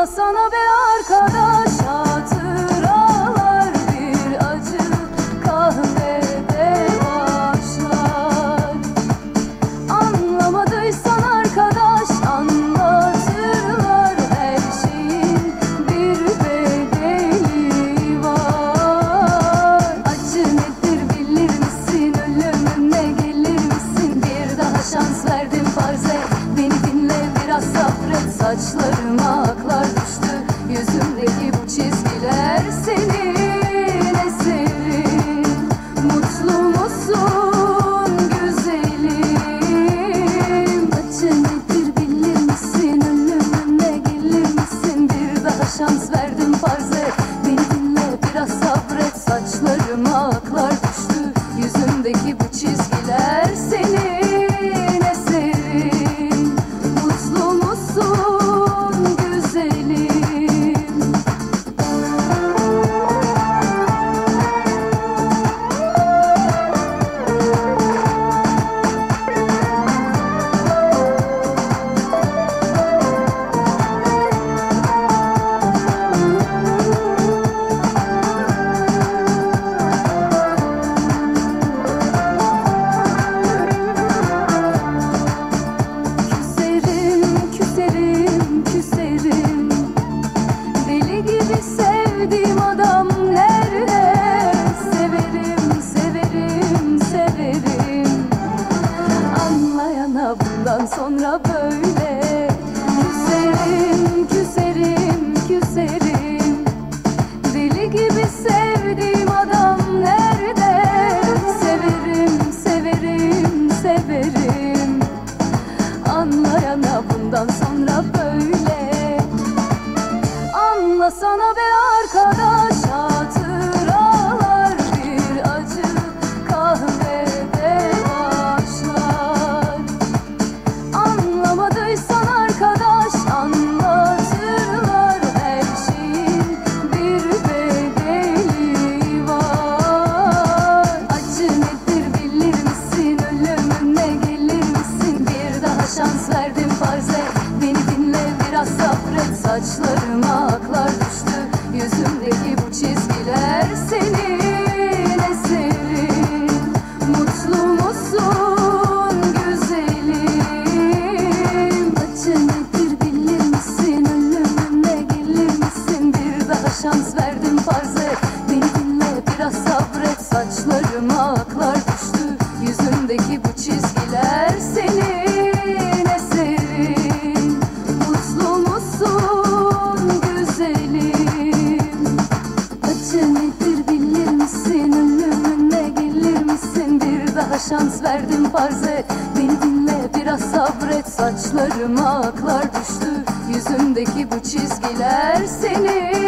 Anlasana be arkadaş. şans verdim farze. Beni dinle biraz sabret Saçlarıma aklar düştü. Yüzümdeki bu çizgi bundan sonra böyle. Küserim, küserim, küserim. Deli gibi sevdiğim adam nerede? Severim, severim, severim. Anlayana bundan sonra böyle. Anla Anlasana be much love. taze Beni dinle biraz sabret. Saçlarıma aklar düştü. Yüzündeki bu çizgiler seni